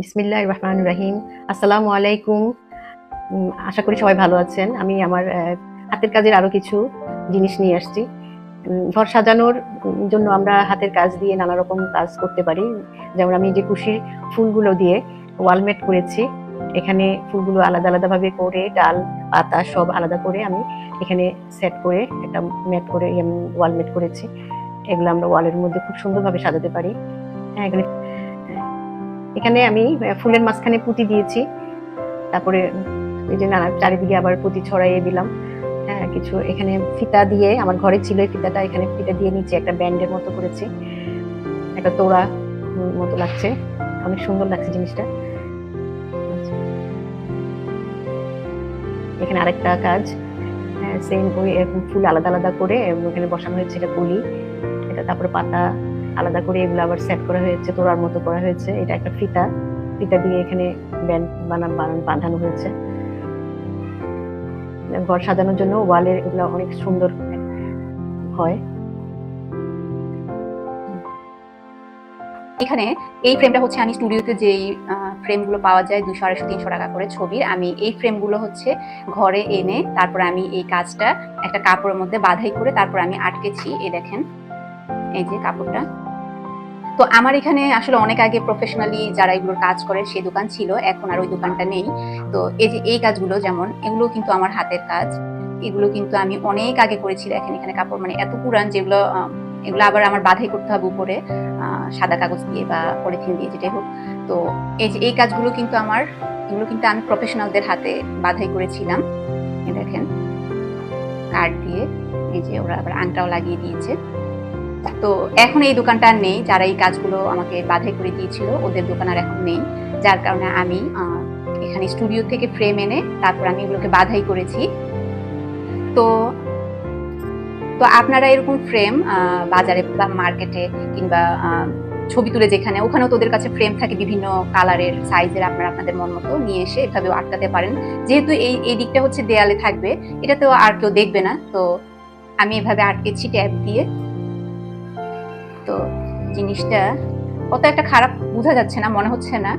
বিসমিল্লাহ রহমান রাহিম আসসালামু আলাইকুম আশা করি সবাই ভালো আছেন। আমি আমার হাতের কাজের আরও কিছু জিনিস নিয়ে আসছি। ঘর সাজানোর জন্য আমরা হাতের কাজ দিয়ে নানা রকম কাজ করতে পারি। যেমন আমি যে কুশির ফুলগুলো দিয়ে ওয়ালমেট করেছি, এখানে ফুলগুলো আলাদা আলাদাভাবে করে ডাল, পাতা সব আলাদা করে আমি এখানে সেট করে একটা ম্যাট করে ওয়ালমেট করেছি। এগুলো আমরা ওয়ালের মধ্যে খুব সুন্দরভাবে সাজাতে পারি। হ্যাঁ এখানে এখানে আমি ফুলের মাঝখানে পুঁতি দিয়েছি। তারপরে এই যে নানা, চারিদিকে আবার পুঁতি ছড়াইয়ে দিলাম। হ্যাঁ কিছু এখানে ফিতা দিয়ে, আমার ঘরে ছিল ফিতাটা, এখানে ফিতা দিয়ে নিচে একটা ব্যান্ডের মতো করেছি। একটা তোড়া মতো লাগছে। অনেক সুন্দর লাগছে জিনিসটা। এখানে আরেকটা কাজ সেম ওই, এরকম ফুল আলাদা আলাদা করে ওখানে বসানো হয়েছে, এটা কলি, এটা তারপরে পাতা আলাদা করে এগুলো আবার সেট করা হয়েছে তোড়ার মতো করা হয়েছে। এটা একটা ফিতা। ফিতা দিয়ে এখানে ব্যান্ড বানান বানান, বাঁধানো হয়েছে। ঘর সাজানোর জন্য ওয়ালের এগুলো অনেক সুন্দর হয়। এখানে এই ফ্রেমটা হচ্ছে আমি স্টুডিওতে যেই ফ্রেমগুলো পাওয়া যায় দুশো আড়াইশো, তিনশো টাকা করে ছবির আমি এই ফ্রেমগুলো হচ্ছে ঘরে এনে তারপর আমি এই কাজটা একটা কাপড়ের মধ্যে বাধাই করে তারপর আমি আটকেছি। এই দেখেন, এই যে কাপড়টা। তো আমার এখানে আসলে অনেক আগে প্রফেশনালি যারা এগুলোর কাজ করে সেই দোকান ছিল, এখন আর ওই দোকানটা নেই। তো এই যে, এই কাজগুলো যেমন, এগুলো কিন্তু আমার হাতের কাজ। এগুলো কিন্তু আমি অনেক আগে করেছি। দেখেন এখানে কাপড় মানে এত পুরান যেগুলো এগুলো আবার আমার বাধাই করতে হবে উপরে সাদা কাগজ দিয়ে বা পলিথিন দিয়ে যেটাই হোক। তো এই যে, এই কাজগুলো কিন্তু আমার, এগুলো কিন্তু আমি প্রফেশনালদের হাতে বাধাই করেছিলাম। দেখেন কার্ড দিয়ে, এই যে ওরা আবার আংটাও লাগিয়ে দিয়েছে। তো এখন এই দোকানটা আর নেই, যারা এই কাজগুলো আমাকে বাধাই করে দিয়েছিল, ওদের দোকান আর এখন নেই। যার কারণে আমি এখানে স্টুডিও থেকে ফ্রেম এনে তারপর আমি এগুলোকে বাধাই করেছি। তো তো আপনারা এরকম ফ্রেম বাজারে বা মার্কেটে কিংবা ছবি তুলে যেখানে, ওখানেও তোদের কাছে ফ্রেম থাকে বিভিন্ন কালারের, সাইজের আপনারা আপনাদের মন মতো নিয়ে এসে এভাবেও আটকাতে পারেন। যেহেতু এই এই দিকটা হচ্ছে দেয়ালে থাকবে এটা তো আর কেউ দেখবে না। তো আমি এভাবে আটকেছি ট্যাপ দিয়ে। তো জিনিসটা, অত একটা খারাপ বোঝা যাচ্ছে না, মনে হচ্ছে না।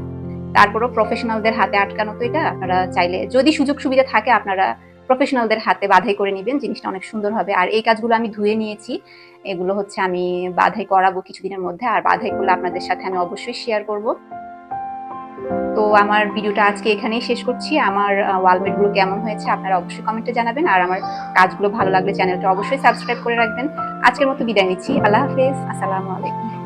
তারপরও প্রফেশনালদের হাতে আটকানো তো এটা, আপনারা চাইলে যদি সুযোগ সুবিধা থাকে, আপনারা প্রফেশনালদের হাতে বাধাই করে নেবেন, জিনিসটা অনেক সুন্দর হবে। আর এই কাজগুলো আমি ধুয়ে নিয়েছি। এগুলো হচ্ছে আমি বাধাই করাবো কিছুদিনের মধ্যে, আর বাধাই করলে আপনাদের সাথে আমি অবশ্যই শেয়ার করব। তো আমার ভিডিওটা আজকে এখানেই শেষ করছি। আমার ওয়ালমেটগুলো কেমন হয়েছে আপনারা অবশ্যই কমেন্টে জানাবেন। আর আমার কাজগুলো ভালো লাগলে চ্যানেলটা অবশ্যই সাবস্ক্রাইব করে রাখবেন। আজকের মতো বিদায় নিচ্ছি। আল্লাহ হাফেজ। আসসালামু আলাইকুম।